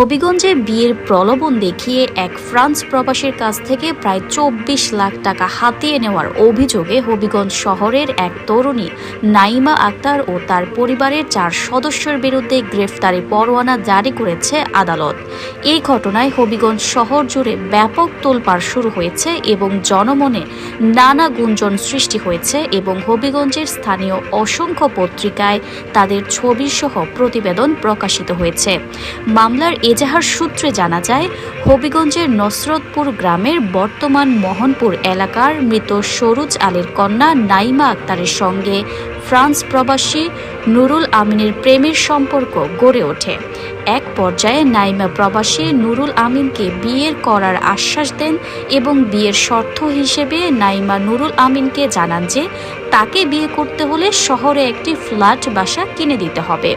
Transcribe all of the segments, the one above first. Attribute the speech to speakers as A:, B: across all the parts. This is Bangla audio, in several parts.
A: হবিগঞ্জে বিয়ের প্রলোভন দেখিয়ে এক ফ্রান্স প্রবাসীর কাছ থেকে প্রায় চব্বিশ লাখ টাকা হাতিয়ে নেওয়ার অভিযোগে হবিগঞ্জ শহরের এক তরুণী নাইমা আক্তার ও তার পরিবারের চার সদস্যের বিরুদ্ধে গ্রেফতারি পরোয়ানা জারি করেছে আদালত এই ঘটনায় হবিগঞ্জ শহর জুড়ে ব্যাপক তোলপাড় শুরু হয়েছে এবং জনমনে নানা গুঞ্জন সৃষ্টি হয়েছে এবং হবিগঞ্জের স্থানীয় অসংখ্য পত্রিকায় তাদের ছবিসহ প্রতিবেদন প্রকাশিত হয়েছে মামলার এজাহার সূত্রে জানা যায় হবিগঞ্জের নসরতপুর গ্রামের বর্তমান মোহনপুর এলাকার মৃত সরুজ আলীর কন্যা নাইমা আক্তারের সঙ্গে ফ্রান্স প্রবাসী নুরুল আমিনের প্রেমের সম্পর্ক গড়ে ওঠে এক পর্যায়ে নাইমা প্রবাসী নুরুল আমিনকে বিয়ের করার আশ্বাস দেন এবং বিয়ের শর্ত হিসেবে নাইমা নুরুল আমিনকে জানান যে তাকে বিয়ে করতে হলে শহরে একটি ফ্ল্যাট বাসা কিনে দিতে হবে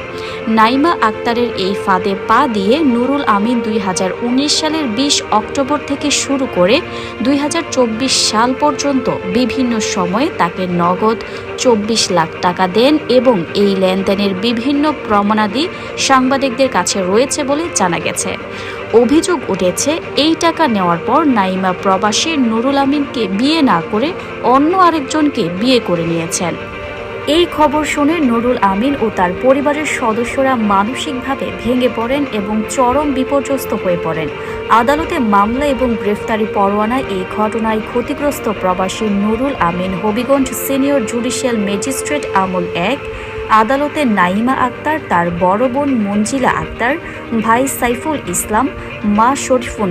A: নাইমা আক্তারের এই ফাঁদে পা দিয়ে নুরুল আমিন দুই সালের ২০ অক্টোবর থেকে শুরু করে দুই সাল পর্যন্ত বিভিন্ন সময়ে তাকে নগদ চব্বিশ লাখ টাকা দেন এবং এই লেনদেনের বিভিন্ন প্রমাণাদি সাংবাদিকদের কাছে রয়েছে বলে জানা গেছে অভিযোগ উঠেছে এই টাকা নেওয়ার পর নাইমা প্রবাসী নুরুল আমিনকে বিয়ে না করে অন্য আরেকজনকে বিয়ে করে নিয়েছেন এই খবর শুনে নুরুল আমিন ও তার পরিবারের সদস্যরা মানসিকভাবে ভেঙে পড়েন এবং চরম বিপর্যস্ত হয়ে পড়েন আদালতে মামলা এবং গ্রেফতারি পরোয়ানা এই ঘটনায় ক্ষতিগ্রস্ত প্রবাসী Nurul Amin Habiganj senior judicial magistrate আমল এক আদালতে নাইমা আক্তার তার বড় বোন মঞ্জিলা আক্তার ভাই সাইফুল ইসলাম মা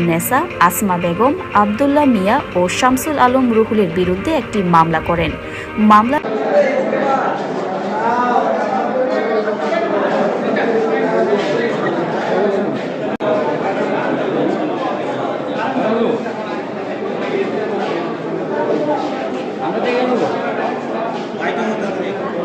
A: নেসা আসমা বেগম আবদুল্লাহ মিয়া ও শামসুল আলম রুহুলের বিরুদ্ধে একটি মামলা করেন মামলা hay que